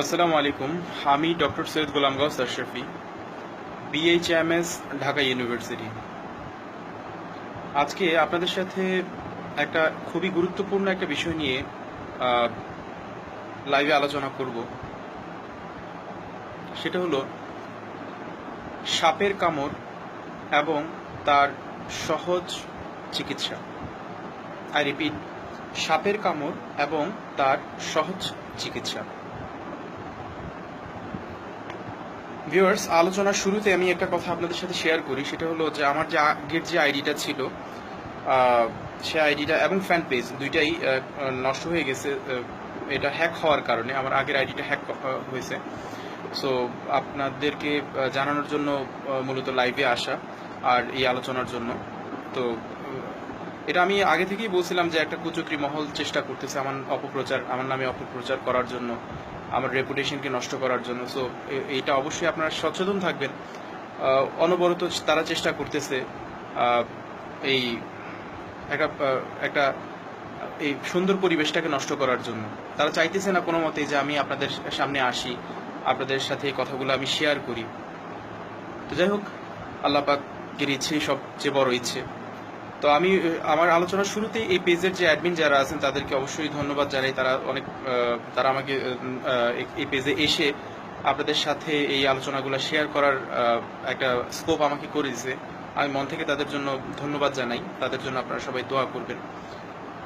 আসসালামু আলাইকুম। আমি doctor Syed Golam Gaus Ashrafi BHMS Dhaka university. আজকে আপনাদের সাথে একটা খুবই গুরুত্বপূর্ণ একটা বিষয় নিয়ে লাইভে আলোচনা করব। সেটা হলো সাপের কামড় এবং তার সহজ চিকিৎসা। আই রিপিট সাপের কামড় এবং তার সহজ চিকিৎসা। ভিউয়ার্স আলোচনার শুরুতে আমি একটা কথা আপনাদের সাথে শেয়ার করি, সেটা হলো যে আমার যে আগের যে আইডিটা ছিল সে আইডিটা এবং ফ্যান পেজ দুইটাই নষ্ট হয়ে গেছে এটা হ্যাক হওয়ার কারণে, আমার আগের আইডিটা হ্যাক হয়েছে। সো আপনাদেরকে জানানোর জন্য মূলত লাইভে আসা আর এই আলোচনার জন্য। তো এটা আমি আগে থেকেই বলছিলাম যে একটা কুচক্রি মহল চেষ্টা করতেছে আমার অপপ্রচার, আমার নামে অপপ্রচার করার জন্য। আমার রেপুটেশনকে নষ্ট করার জন্য। সো এইটা অবশ্যই আপনারা সচেতন থাকবেন। অনবরত তারা চেষ্টা করতেছে এই একটা একটা, এই সুন্দর পরিবেশটাকে নষ্ট করার জন্য। তারা চাইতেছে না কোনো মতে যে আমি আপনাদের সামনে আসি, আপনাদের সাথে এই কথাগুলো আমি শেয়ার করি। তো যাই হোক, আল্লাহ পাকের ইচ্ছে সবচেয়ে বড় ইচ্ছে। তো আমি আমার আলোচনার শুরুতেই এই পেজের যে অ্যাডমিন যারা আছেন তাদেরকে অবশ্যই ধন্যবাদ জানাই। তারা অনেক তারা আমাকে এই পেজে এসে আপনাদের সাথে এই আলোচনাগুলো শেয়ার করার একটা স্কোপ আমাকে করে দিয়েছে। আমি মন থেকে তাদের জন্য ধন্যবাদ জানাই। তাদের জন্য আপনারা সবাই দোয়া করবেন।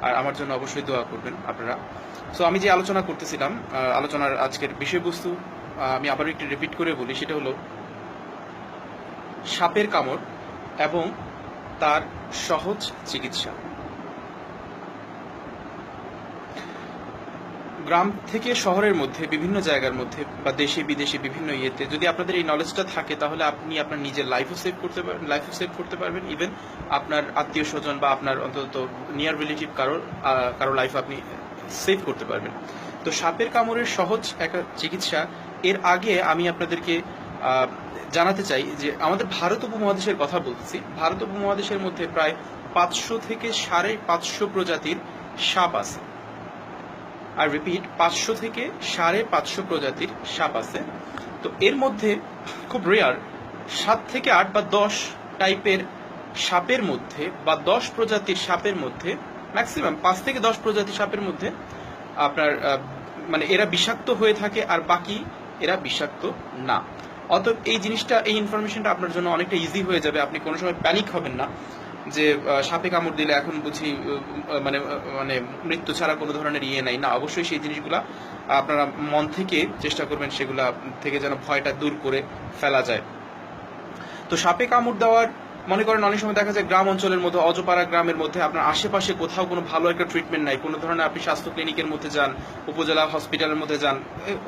আর আমার জন্য অবশ্যই দোয়া করবেন আপনারা। সো আমি যে আলোচনা করতেছিলাম আলোচনার আজকের বিষয়বস্তু আমি আবার একটু রিপিট করে বলি। সেটা হলো, সাপের কামড় এবং তার সহজ চিকিৎসা। গ্রাম থেকে শহরের মধ্যে বিভিন্ন জায়গার মধ্যে বা দেশে বিদেশে বিভিন্ন ইয়েতে যদি আপনাদের এই নলেজটা থাকে তাহলে আপনি আপনার নিজের লাইফও সেভ করতে পারবেন লাইফও সেভ করতে পারবেন। ইভেন আপনার আত্মীয় স্বজন বা আপনার অন্তত নিয়ার রিলেটিভ কারও আহ, কারও লাইফ আপনি সেভ করতে পারবেন। তো সাপের কামড়ের সহজ একটা চিকিৎসা এর আগে আমি আপনাদেরকে জানাতে চাই যে আমাদের ভারত উপমহাদেশের কথা বলতেছি। ভারত উপমহাদেশের মধ্যে প্রায় পাঁচশো থেকে সাড়ে পাঁচশো প্রজাতির সাপ আছে। আর রিপিট পাঁচশো থেকে সাড়ে পাঁচশো প্রজাতির সাপ আছে। তো এর মধ্যে খুব রেয়ার সাত থেকে আট বা দশ টাইপের সাপের মধ্যে বা দশ প্রজাতির সাপের মধ্যে ম্যাক্সিমাম পাঁচ থেকে দশ প্রজাতির সাপের মধ্যে আপনার মানে এরা বিষাক্ত হয়ে থাকে আর বাকি এরা বিষাক্ত না। অতএব এই জিনিসটা, এই ইনফরমেশনটা আপনার জন্য অনেকটা ইজি হয়ে যাবে। আপনি কোনো সময় প্যানিক হবেন না যে সাপে কামড় দিলে এখন বুঝি মানে মানে মৃত্যু ছাড়া কোনো ধরনের ইয়ে নাই। না, অবশ্যই সেই জিনিসগুলা আপনারা মন থেকে চেষ্টা করবেন, সেগুলা থেকে যেন ভয়টা দূর করে ফেলা যায়। তো সাপে কামড় দেওয়ার মনে করেন অনেক সময় দেখা যায় গ্রাম অঞ্চলের মধ্যে অজপাড়া গ্রামের মধ্যে আপনার আশেপাশে কোথাও কোনো ভালো একটা ট্রিটমেন্ট নাই। কোনো ধরনের আপনি স্বাস্থ্য ক্লিনিকের মধ্যে যান, উপজেলা হসপিটালের মধ্যে যান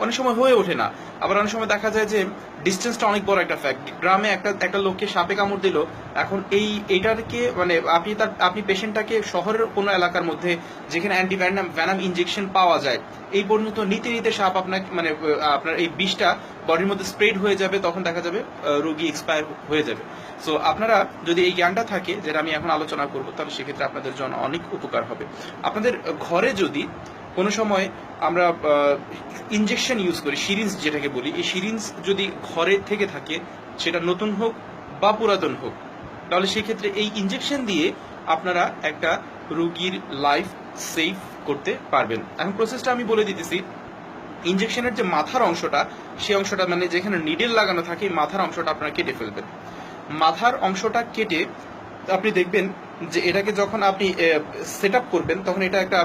অনেক সময় হয়ে ওঠে না। আবার অনেক সময় দেখা যায় যে ডিস্টেন্সটা অনেক বড় একটা ফ্যাক্ট গ্রামে একটা একটা লোককে সাপে কামড় দিল, এখন এই এইটাকে মানে আপনি তার, আপনি পেশেন্টটাকে শহরের কোনো এলাকার মধ্যে যেখানে অ্যান্টি ভ্যানাম ভ্যানাম ইনজেকশন পাওয়া যায়, এই পর্যন্ত নিতে নিতে সাপ আপনাকে মানে আপনার এই বিষটা বডির মধ্যে স্প্রেড হয়ে যাবে, তখন দেখা যাবে রোগী এক্সপায়ার হয়ে যাবে। সো আপনারা যদি এই জ্ঞানটা থাকে, যেটা আমি এখন আলোচনা করব, তাহলে সেক্ষেত্রে আপনাদের জন্য অনেক উপকার হবে। আপনাদের ঘরে যদি কোনো সময় আমরা ইনজেকশন ইউজ করি সিরিঞ্জ যেটাকে বলি, এই সিরিঞ্জ যদি ঘরে থেকে থাকে, সেটা নতুন হোক বা পুরাতন হোক, তাহলে সেক্ষেত্রে এই ইনজেকশন দিয়ে আপনারা একটা রুগীর লাইফ সেভ করতে পারবেন। এখন প্রসেসটা আমি বলে দিতেছি। ইনজেকশনের যে মাথার অংশটা সেই অংশটা মানে যেখানে নিডেল লাগানো থাকে মাথার অংশটা আপনারা কেটে ফেলবেন। মাথার অংশটা কেটে আপনি দেখবেন যে এটাকে যখন আপনি সেট আপ করবেন, তখন এটা একটা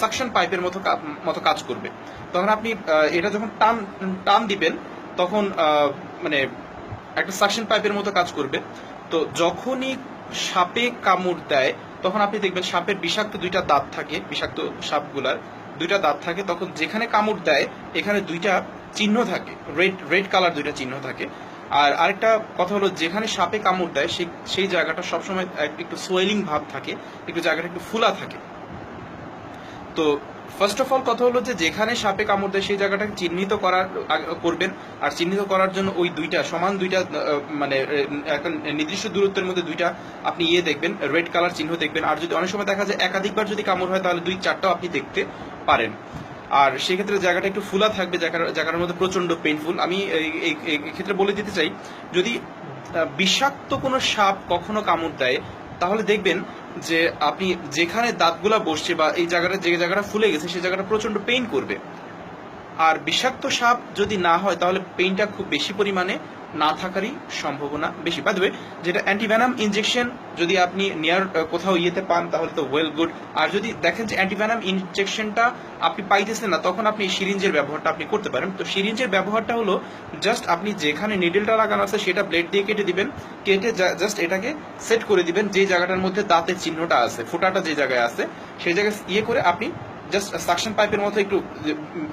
সাকশন পাইপের মতো মতো কাজ করবে। তখন আপনি এটা যখন টান টান দিবেন, তখন মানে একটা সাকশন পাইপের মতো কাজ করবে। তো যখনই সাপে কামড় দেয়, তখন আপনি দেখবেন সাপের বিষাক্ত দুইটা দাঁত থাকে, বিষাক্ত সাপগুলার। দুইটা দাঁত থাকে, তখন যেখানে কামড় দেয়, এখানে দুইটা চিহ্ন থাকে। রেড রেড কালার দুইটা চিহ্ন থাকে। আর আরেকটা কথা হলো, যেখানে সাপে কামড় দেয় সেই সেই জায়গাটা সবসময় একটু সোয়েলিং ভাব থাকে, একটু জায়গাটা একটু ফুলা থাকে। তো ফার্স্ট অফ অল কথা হলো যে যেখানে সাপে কামড় দেয়, সেই জায়গাটাকে চিহ্নিত করার করবেন। আর চিহ্নিত করার জন্য ওই দুইটা, সমান দুইটা মানে একটা নির্দিষ্ট দূরত্বের মধ্যে দুইটা আপনি ইয়ে দেখবেন রেড কালার চিহ্ন দেখবেন। আর যদি অনেক সময় দেখা যায় একাধিকবার যদি কামড় হয়, তাহলে দুই চারটাও আপনি দেখতে পারেন। আর সেক্ষেত্রে জায়গাটা একটু ফুলা থাকবে জায়গার মধ্যে প্রচণ্ড পেইনফুল আমি এই ক্ষেত্রে বলে দিতে চাই, যদি বিষাক্ত কোনো সাপ কখনো কামড় দেয় তাহলে দেখবেন যে আপনি যেখানে দাঁতগুলা বসছে বা এই জায়গাটা যে জায়গাটা ফুলে গেছে সেই জায়গাটা প্রচণ্ড পেইন করবে। আর বিষাক্ত সাপ যদি না হয়, তাহলে পেইনটা খুব বেশি পরিমাণে না থাকারই সম্ভাবনা বেশি। বাদ যেটা অ্যান্টিভ্যানাম ইনজেকশন যদি আপনি নিয়ার কোথাও ইয়েতে পান, তাহলে তো ওয়েল গুড আর যদি দেখেন যে অ্যান্টিভ্যানাম ইনজেকশনটা আপনি পাইতেছেন না, তখন আপনি সিরিঞ্জের ব্যবহারটা আপনি করতে পারেন। তো সিরিঞ্জের ব্যবহারটা হলো জাস্ট আপনি যেখানে নিডলটা লাগানো আছে, সেটা ব্লেড দিয়ে কেটে দিবেন। কেটে জাস্ট এটাকে সেট করে দিবেন যে জায়গাটার মধ্যে দাঁতের চিহ্নটা আছে, ফোটাটা যে জায়গায় আছে, সেই জায়গায় ইয়ে করে আপনি জাস্ট সাকশন পাইপের মতো একটু,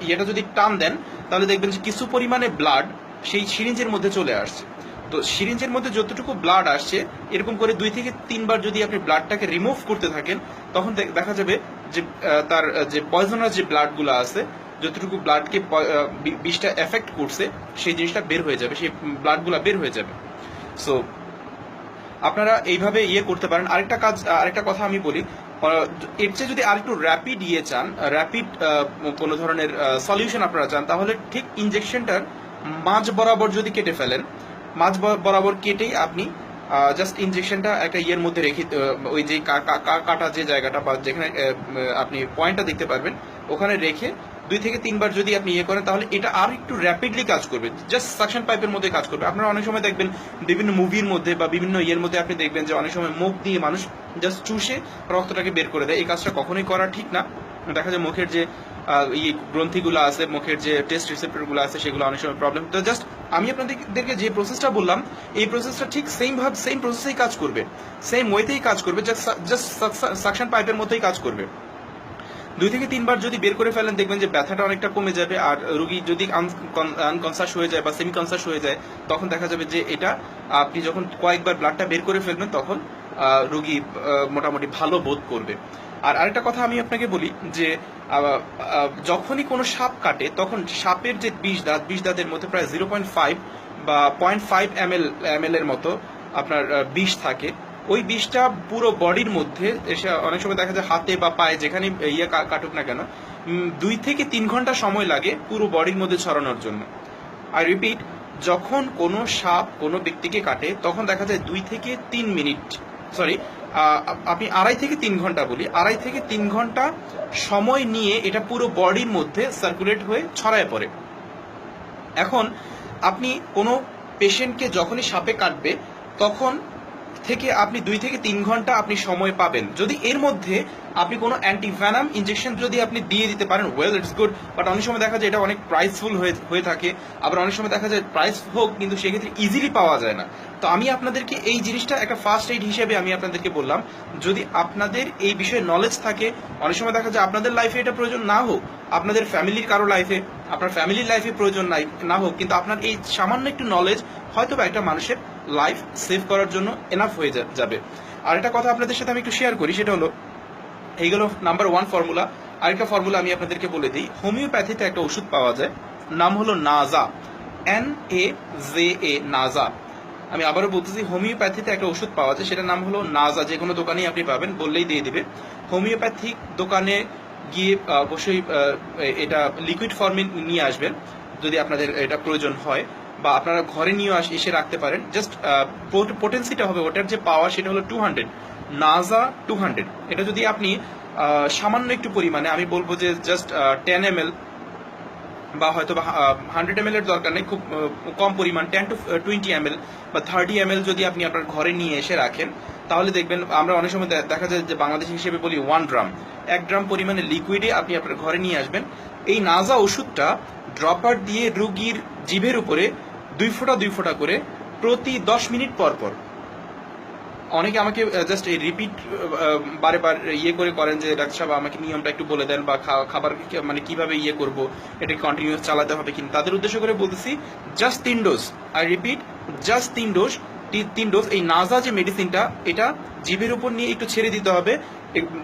ইয়েটা যদি টান দেন, তাহলে দেখবেন যে কিছু পরিমাণে ব্লাড সেই সিরিঞ্জের মধ্যে চলে আসছে। তো সিরিঞ্জের মধ্যে যতটুকু ব্লাড আসছে, এরকম করে দুই থেকে তিনবার যদি আপনি ব্লাডটাকে রিমুভ করতে থাকেন, তখন দেখ- যাবে যে তার যে পয়জনাস যে ব্লাডগুলো আছে, যতটুকু ব্লাডকে বিষটা এফেক্ট করছে, সেই জিনিসটা বের হয়ে যাবে, সেই ব্লাডগুলো বের হয়ে যাবে। সো আপনারা এইভাবে ইয়ে করতে পারেন। আরেকটা কাজ, আরেকটা কথা আমি বলি এর চেয়ে যদি আরেকটু র্যাপিড ইয়ে চান র্যাপিড কোনো ধরনের সলিউশন আপনারা চান, তাহলে ঠিক ইনজেকশনটার মাঝ বরাবর যদি কেটে ফেলেন, মাঝ বরাবর কেটেই আপনি জাস্ট ইনজেকশনটা একটা ইয়ের মধ্যে রেখে ওই যে কাটা যে জায়গাটা বা যেখানে আপনি পয়েন্টটা দেখতে পারবেন, ওখানে রেখে দুই থেকে তিনবার যদি আপনি ইয়ে করেন, তাহলে এটা আর একটু র্যাপিডলি কাজ করবে। জাস্ট সাকশন পাইপের মধ্যে কাজ করবে। আপনারা অনেক সময় দেখবেন, বিভিন্ন মুভির মধ্যে বা বিভিন্ন ইয়ের মধ্যে আপনি দেখবেন যে অনেক সময় মুখ দিয়ে মানুষ জাস্ট চুষে রক্তটাকে বের করে দেয়। এই কাজটা কখনোই করা ঠিক না। দেখা যায় মুখের যে গ্রন্থিগুলো আছে, মুখের যে টেস্ট রিসেপ্টরগুলো আছে, সেগুলো অনেক সময় প্রবলেম তো জাস্ট আমি আপনাদেরকে যে প্রসেসটা বললাম, এই প্রসেসটা ঠিক সেম ভাবে সেম প্রসেসেই কাজ করবে। সেম ওয়েতেই কাজ করবে জাস্ট সাকশন পাইপের মতোই কাজ করবে। দুই থেকে তিনবার যদি বের করে ফেলেন, দেখবেন যে ব্যথাটা অনেকটা কমে যাবে, আর রুগী যদি আনকনসাস হয়ে যায় বা সেমি কনসাস হয়ে যায়, তখন দেখা যাবে যে এটা আপনি যখন কয়েকবার ব্লাডটা বের করে ফেলবেন, তখন রুগী মোটামুটি ভালো বোধ করবে। আর আরেকটা কথা আমি আপনাকে বলি যে যখনই কোনো সাপ কাটে, তখন সাপের যে বিষ দাঁত, বিষ দাঁতের মধ্যে প্রায় জিরো পয়েন্ট ফাইভ বা point five M L M এর মতো আপনার বিষ থাকে। ওই বিষটা পুরো বডির মধ্যে এসে অনেক সময় দেখা যায় হাতে বা পায়ে, যেখানে ইয়ে কাটুক না কেন দুই থেকে তিন ঘণ্টা সময় লাগে পুরো বডির মধ্যে ছড়ানোর জন্য। আই রিপিট যখন কোনো সাপ কোনো ব্যক্তিকে কাটে, তখন দেখা যায় দুই থেকে তিন মিনিট সরি আপনি আড়াই থেকে তিন ঘণ্টা বলি। আড়াই থেকে তিন ঘণ্টা সময় নিয়ে এটা পুরো বডির মধ্যে সার্কুলেট হয়ে ছড়ায় পড়ে। এখন আপনি কোনো পেশেন্টকে যখনই সাপে কাটবে, তখন থেকে আপনি দুই থেকে তিন ঘণ্টা আপনি সময় পাবেন। যদি এর মধ্যে আপনি কোনো অ্যান্টিভ্যানাম ইঞ্জেকশন যদি আপনি দিয়ে দিতে পারেন ওয়েল ইটস গুড বাট অনেক সময় দেখা যায় এটা অনেক প্রাইসফুল হয়ে থাকে। আবার অনেক সময় দেখা যায় প্রাইস হোক, কিন্তু সেক্ষেত্রে ইজিলি পাওয়া যায় না। তো আমি আপনাদেরকে এই জিনিসটা একটা ফার্স্ট এইড হিসেবে আমি আপনাদেরকে বললাম, যদি আপনাদের এই বিষয়ে নলেজ থাকে, অনেক সময় দেখা যায় আপনাদের লাইফে এটা প্রয়োজন না হোক, আপনাদের ফ্যামিলির কারও লাইফে আপনার ফ্যামিলির লাইফে প্রয়োজন নাই, না হোক, কিন্তু আপনার এই সামান্য একটু নলেজ হয়তো বা একটা মানুষের লাইফ সেভ করার জন্য এনাফ হয়ে যাবে। আর একটা কথা আপনাদের সাথে আমি একটু শেয়ার করি, সেটা হলো এইগুলো নাম্বার ওয়ান ফর্মুলা আরেকটা ফর্মুলা আমি আপনাদেরকে বলে দিই হোমিওপ্যাথিতে একটা ওষুধ পাওয়া যায়, নাম হলো নাজা এন এ জে এ নাজা আমি আবারও বলতেছি হোমিওপ্যাথিতে একটা ওষুধ পাওয়া যায়, সেটার নাম হলো নাজা যে কোনো দোকানেই আপনি পাবেন, বললেই দিয়ে দিবে। হোমিওপ্যাথিক দোকানে গিয়ে অবশ্যই এটা লিকুইড ফর্মে নিয়ে আসবেন, যদি আপনাদের এটা প্রয়োজন হয়। বা আপনারা ঘরে নিয়ে আস, এসে রাখতে পারেন। জাস্ট পোটেন্সিটা হবে ওটার যে পাওয়ার সেটা হলো two hundred Naja two hundred এটা যদি আপনি সামান্য একটু পরিমাণে, আমি বলব যে জাস্ট টেন এম বা হয়তো বা হান্ড্রেড এম এর দরকার নেই, খুব কম পরিমাণ টেন টু টোয়েন্টি এম বা থার্টি এম যদি আপনি আপনার ঘরে নিয়ে এসে রাখেন, তাহলে দেখবেন আমরা অনেক সময় দেখা যায় যে বাংলাদেশ হিসেবে বলি ওয়ান ড্রাম এক ড্রাম পরিমাণে লিকুইডে আপনি আপনার ঘরে নিয়ে আসবেন। এই নাজা ওষুধটা ড্রপার দিয়ে রুগীর জিভের উপরে দুই ফোঁটা দুই ফোঁটা করে প্রতি দশ মিনিট পর পর। অনেকে আমাকে জাস্ট এই রিপিট বারে বার ইয়ে করে করেন যে, ডাক্তার সাহেব, আমাকে নিয়মটা একটু বলে দেন বা খাবার মানে কীভাবে ইয়ে করব, এটা কন্টিনিউস চালাতে হবে কিন্তু তাদের উদ্দেশ্য করে বলতেছি জাস্ট তিন ডোজ আই রিপিট জাস্ট তিন ডোজ তিন ডোজ এই নাজা যে মেডিসিনটা এটা জিভের উপর নিয়ে একটু ছেড়ে দিতে হবে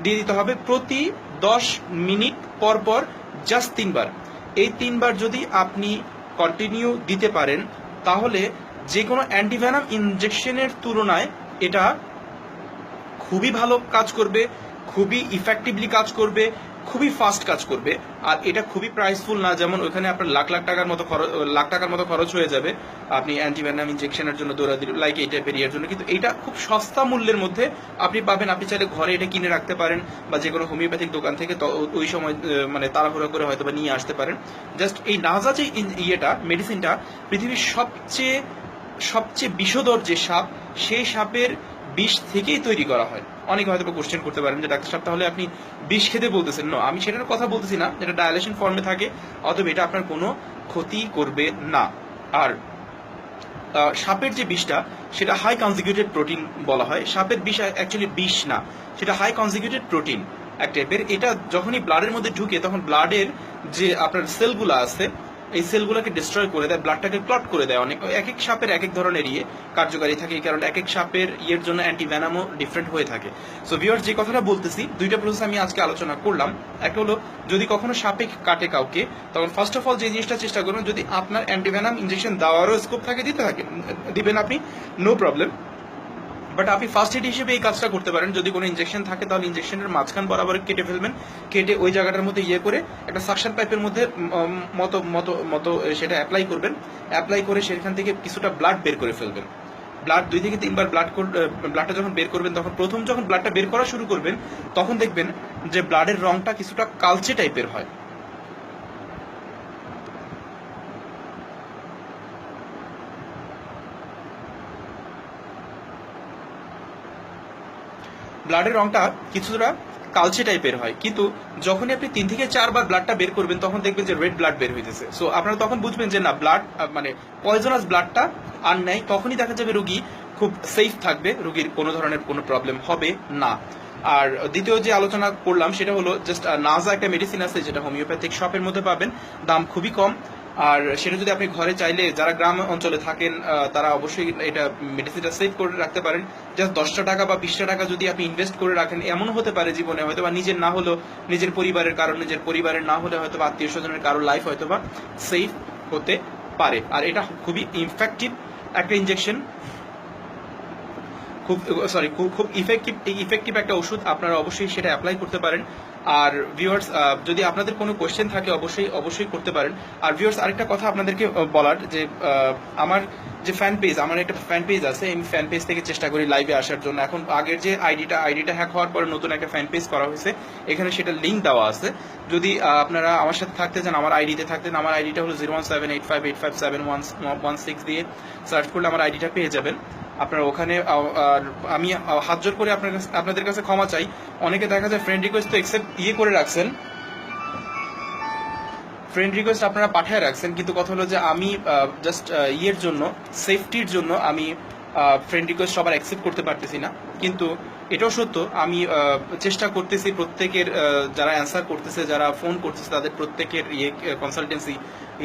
দিয়ে দিতে হবে প্রতি দশ মিনিট পর পর জাস্ট তিনবার। এই তিনবার যদি আপনি কন্টিনিউ দিতে পারেন তাহলে যে কোনো অ্যান্টিভ্যানাম ইনজেকশনের তুলনায় এটা খুবই ভালো কাজ করবে, খুবই ইফেক্টিভলি কাজ করবে খুবই ফাস্ট কাজ করবে। আর এটা খুবই প্রাইসফুল না, যেমন ওখানে আপনার লাখ লাখ টাকার মতো খরচ, লাখ টাকার মতো খরচ হয়ে যাবে। আপনি অ্যান্টিভেনাম ইনজেকশনের জন্য দৌড়াদৌড়ি লাইক এই টাইপের ইয়ের জন্য। কিন্তু এটা খুব সস্তা মূল্যের মধ্যে আপনি পাবেন। আপনি চাইলে ঘরে এটা কিনে রাখতে পারেন বা যে কোনো হোমিওপ্যাথিক দোকান থেকে ওই সময় মানে তাড়াহুড়া করে হয়তো নিয়ে আসতে পারেন। জাস্ট এই নাজা যে ইয়েটা মেডিসিনটা পৃথিবীর সবচেয়ে সবচেয়ে বিষধর যে সাপ, সেই সাপের বিষ থেকেই তৈরি করা হয়। অনেকে হয়তো কোশ্চেন করতে পারেন যে, ডাক্তার সাহেব, তাহলে আপনি বিষ খেতে বলতেছেন? না আমি সেটার কথা বলতেছি না। যেটা ডায়ালেশন ফর্মে থাকে। অতএব এটা আপনার কোনো ক্ষতি করবে না। আর সাপের যে বিষটা, সেটা হাই কনজিকিউটেড প্রোটিন বলা হয়। সাপের বিষ অ্যাকচুয়ালি বিষ না। সেটা হাই কনজিকিউটেড প্রোটিন এক টাইপের এটা যখনই ব্লাডের মধ্যে ঢুকে, তখন ব্লাডের যে আপনার সেলগুলো আছে এই সেলগুলোকে ডিস্ট্রয় করে দেয় ব্লাডটাকে ক্লট করে দেয় অনেক। এক এক সাপের এক এক ধরনের ইয়ে কার্যকারী থাকে, এই কারণে এক এক সাপের ইয়ের জন্য অ্যান্টিভ্যানামও ডিফারেন্ট হয়ে থাকে। সো ভিউয়ার যে কথাটা বলতেছি, দুইটা প্রসেস আমি আজকে আলোচনা করলাম। একটা হলো, যদি কখনো সাপে কাটে কাউকে, তখন ফার্স্ট অফ অল যে জিনিসটা চেষ্টা করবেন, যদি আপনার অ্যান্টিভ্যানাম ইঞ্জেকশন দেওয়ারও স্কোপ থাকে, দিতে থাকে, দিবেন আপনি নো প্রবলেম বাট আপনি ফার্স্ট এড হিসেবে এই কাজটা করতে পারেন। যদি কোনো ইনজেকশন থাকে, তাহলে ইনজেকশনের মাঝখান বরাবর কেটে ফেলবেন। কেটে ওই জায়গাটার মধ্যে ইয়ে করে একটা সাকশন পাইপের মধ্যে মতো মতো মতো সেটা অ্যাপ্লাই করবেন। অ্যাপ্লাই করে সেখান থেকে কিছুটা ব্লাড বের করে ফেলবেন। ব্লাড দুই থেকে তিনবার ব্লাড ব্লাডটা যখন বের করবেন, তখন প্রথম যখন ব্লাডটা বের করা শুরু করবেন, তখন দেখবেন যে ব্লাডের রংটা কিছুটা কালচে টাইপের হয়। ব্লাডের রংটা কিছুটা কালচে টাইপের হয়। কিন্তু যখনই আপনি তিন থেকে চারবার ব্লাডটা বের করবেন, তখন দেখবেন যে রেড ব্লাড বের হইতেছে। সো আপনারা তখন বুঝবেন যে না ব্লাড মানে পয়জনাস ব্লাডটা আর নাই। তখনই দেখা যাবে রুগী খুব সেফ থাকবে, রুগীর কোনো ধরনের কোনো প্রবলেম হবে না। আর দ্বিতীয় যে আলোচনা করলাম, সেটা হলো জাস্ট নাজা একটা মেডিসিন আছে যেটা হোমিওপ্যাথিক শপের মধ্যে পাবেন। দাম খুবই কম। আর সেটা যদি আপনি ঘরে চাইলে, যারা গ্রাম অঞ্চলে থাকেন তারা অবশ্যই এটা মেডিসিনটা সেভ করে রাখতে পারেন। জাস্ট দশটা টাকা বা বিশটা টাকা যদি আপনি ইনভেস্ট করে রাখেন এমন হতে পারে জীবনে হয়তো বা নিজের না হলেও, নিজের পরিবারের কারণ, নিজের পরিবারের না হলে হয়তো বা আত্মীয় স্বজনের কারও লাইফ হয়তো বা সেফ হতে পারে। আর এটা খুবই ইনফেক্টিভ একটা ইনজেকশন খুব সরি খুব খুব ইফেক্টিভ ইফেক্টিভ একটা ওষুধ আপনারা অবশ্যই সেটা অ্যাপ্লাই করতে পারেন। আর ভিউয়ার্স যদি আপনাদের কোনো কোয়েশ্চেন থাকে, অবশ্যই অবশ্যই করতে পারেন। আর ভিউয়ার্স আরেকটা কথা আপনাদেরকে বলার যে আমার যে ফ্যান পেজ আমার একটা ফ্যান পেজ আছে আমি ফ্যান পেজ থেকে চেষ্টা করি লাইভে আসার জন্য। এখন আগের যে আইডিটা আইডিটা হ্যাক হওয়ার পরে নতুন একটা ফ্যান পেজ করা হয়েছে, এখানে সেটা লিঙ্ক দেওয়া আছে। যদি আপনারা আমার সাথে থাকতে চান, আমার আইডিতে থাকতেন আমার আইডিটা হলো zero one seven eight five eight five seven one one six দিয়ে সার্চ করলে আমার আইডিটা পেয়ে যাবেন। আপনারা ওখানে আমি হাত জোর করে আপনার আপনাদের কাছে ক্ষমা চাই। অনেকে দেখা যায় ফ্রেন্ড রিকোয়েস্ট তো একসেপ্ট ইয়ে করে রাখছেন। ফ্রেন্ড রিকোয়েস্ট আপনারা পাঠিয়ে রাখছেন, কিন্তু কথা হলো যে আমি জাস্ট ইয়ের জন্য সেফটির জন্য আমি ফ্রেন্ড রিকোয়েস্ট সবার অ্যাকসেপ্ট করতে পারতেছি না। কিন্তু এটাও সত্য। আমি চেষ্টা করতেছি প্রত্যেকের যারা অ্যান্সার করতেছে, যারা ফোন করতেছে, তাদের প্রত্যেকের ইয়ে কনসালটেন্সি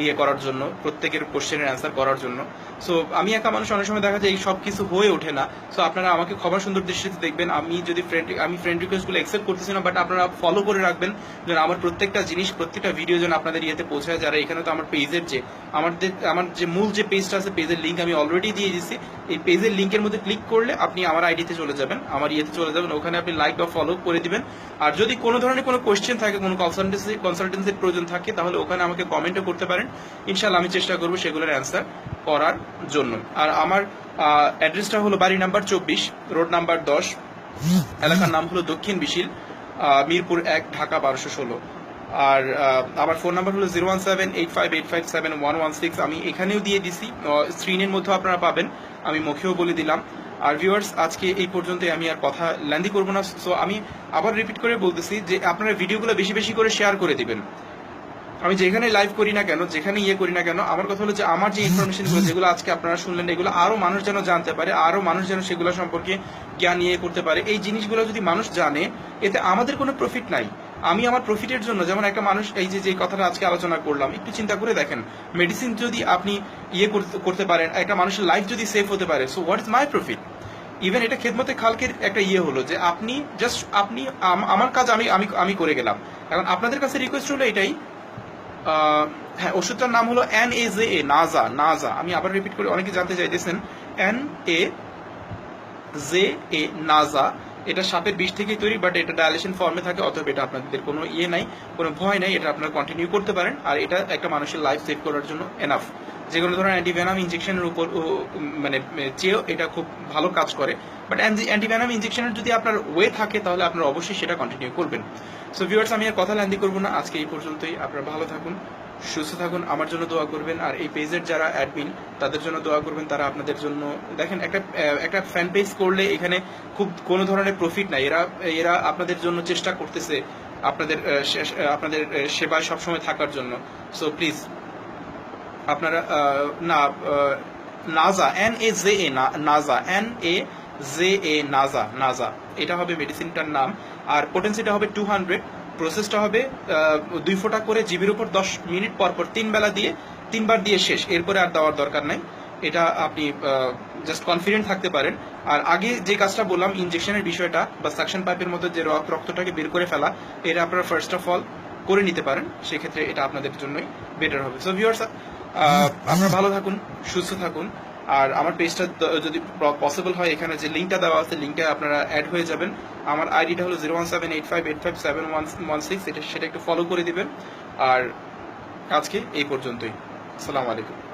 ইয়ে করার জন্য, প্রত্যেকের কোশ্চেনের অ্যান্সার করার জন্য। সো আমি একা মানুষ, অনেক সময় দেখা যায় এই সব কিছু হয়ে ওঠে না। সো আপনারা আমাকে খবর সুন্দর দৃষ্টিতে দেখবেন। আমি যদি ফ্রেন্ড আমি ফ্রেন্ড রিকোয়েস্টগুলো অ্যাকসেপ্ট করতেছি না বাট আপনারা ফলো করে রাখবেন, যেন আমার প্রত্যেকটা জিনিস, প্রত্যেকটা ভিডিও যেন আপনাদের ইয়েতে পৌঁছায়। যারা এখানে তো আমার পেজের যে আমাদের আমার যে মূল যে পেজটা আছে পেজের লিঙ্ক আমি অলরেডি দিয়ে দিচ্ছি এই পেজের লিঙ্কের মধ্যে ক্লিক করলে আপনি আমার আইডিতে চলে যাবেন। আমার ইয়েতে চলে যাবেন, ওখানে আপনি লাইক বা ফলো করে দিবেন। আর যদি কোনো ধরনের কোনো কোয়েশ্চেন থাকে, কোনো কনসালটেন্সি কনসালটেন্সির প্রয়োজন থাকে, তাহলে ওখানে আমাকে কমেন্টও করতে পারেন। ইনশাল্লাহ আমি চেষ্টা করব সেগুলোর অ্যান্সার করার জন্য। আর আমার অ্যাড্রেসটা হলো বাড়ি নাম্বার চব্বিশ রোড নাম্বার দশ। এলাকার নাম হলো দক্ষিণ বিশিল মিরপুর এক, ঢাকা বারোশো ষোলো। আর আমার ফোন নাম্বার হলো zero one seven eight five eight five seven one one six আমি এখানেও দিয়ে দিছি স্ক্রিনের মধ্যেও আপনারা পাবেন। আমি মুখেও বলে দিলাম। আর ভিউয়ার্স আজকে এই পর্যন্তই আমি আর কথা ল্যান্দি করব না। সো আমি আবার রিপিট করে বলতেছি যে আপনারা ভিডিওগুলো বেশি বেশি করে শেয়ার করে দিবেন। আমি যেখানে লাইভ করি না কেন, যেখানে ইয়ে করি না কেন, আমার কথা হলো যে আমার যে ইনফরমেশনগুলো, যেগুলো আজকে আপনারা শুনলেন, এগুলো আরও মানুষ যেন জানতে পারে, আরও মানুষ যেন সেগুলো সম্পর্কে জ্ঞান ইয়ে করতে পারে। এই জিনিসগুলো যদি মানুষ জানে, এতে আমাদের কোনো প্রফিট নাই। আমি আমার প্রফিটের জন্য যেমন একটা মানুষ, এই যে যে কথাটা আজকে আলোচনা করলাম, একটু চিন্তা করে দেখেন। মেডিসিন যদি আপনি ইয়ে করতে- পারেন, একটা মানুষের লাইফ যদি সেভ হতে পারে so what is my profit even এটা খেদমতে খালকের একটা ইয়ে হলো যে আপনি জাস্ট আপনি আমার কাজ আমি আমি আমি করে গেলাম। এখন আপনাদের কাছে রিকোয়েস্ট হলো এটাই। হ্যাঁ ওষুধটার নাম হলো এন এ জে এ নাজা নাজা আমি আবার রিপিট করে অনেকে জানতে চাইতেছেন। এন এ জে এ নাজা এটা সাপের বিষ থেকেই তৈরি বাট এটা ডায়ালেশন ফর্মে থাকে অথবা এটা আপনাদের কোনো ইয়ে নাই, কোনো ভয় নাই, এটা আপনারা কন্টিনিউ করতে পারেন, আর এটা একটা মানুষের লাইফ সেভ করার জন্য এনাফ যে কোনো ধরনের অ্যান্টিভেনাম ইঞ্জেকশনের উপর মানে চেয়েও এটা খুব ভালো কাজ করে বাট অ্যান্টিভেনাম ইঞ্জেকশনের যদি আপনার ওয়ে থাকে, তাহলে আপনারা অবশ্যই সেটা কন্টিনিউ করবেন। সো ভিউয়ার্স আমি আর কথা ল্যান্দি করব না, আজকে এই পর্যন্তই, আপনারা ভালো থাকুন। সুস্থ থাকুন, আমার জন্য দোয়া করবেন। আর এই পেজের যারা অ্যাডমিন তাদের জন্য দোয়া করবেন। তারা আপনাদের জন্য, দেখেন, একটা একটা ফ্যান পেজ করলে এখানে খুব কোনো ধরনের প্রফিট নাই। এরা এরা আপনাদের জন্য চেষ্টা করতেছে আপনাদের আপনাদের সেবায় সবসময় থাকার জন্য। সো প্লিজ আপনারা না Naja N A J A Naja N A J A Naja Naja এটা হবে মেডিসিনটার নাম। আর পোটেন্সিটা হবে টু হান্ড্রেড প্রসেসটা হবে দুই ফোঁটা করে জিবির উপর দশ মিনিট পর পর তিন বেলা দিয়ে তিনবার দিয়ে শেষ। এরপরে আর দেওয়ার দরকার নাই। এটা আপনি জাস্ট কনফিডেন্ট থাকতে পারেন। আর আগে যে কাজটা বললাম ইনজেকশনের বিষয়টা বা সাকশন পাইপের মতো যে রক- রক্তটাকে বের করে ফেলা এটা আপনারা ফার্স্ট অফ অল করে নিতে পারেন। সেক্ষেত্রে এটা আপনাদের জন্যই বেটার হবে। সো ভিউয়ার্স আপনারা ভালো থাকুন সুস্থ থাকুন। আর আমার পেজটা যদি পসিবল হয়, এখানে যে লিঙ্কটা দেওয়া আছে লিঙ্কটা আপনারা অ্যাড হয়ে যাবেন। আমার আইডিটা হলো zero one seven eight five eight five seven one one six এটা সেটা একটু ফলো করে দিবেন। আর আজকে এই পর্যন্তই। আসসালামু আলাইকুম।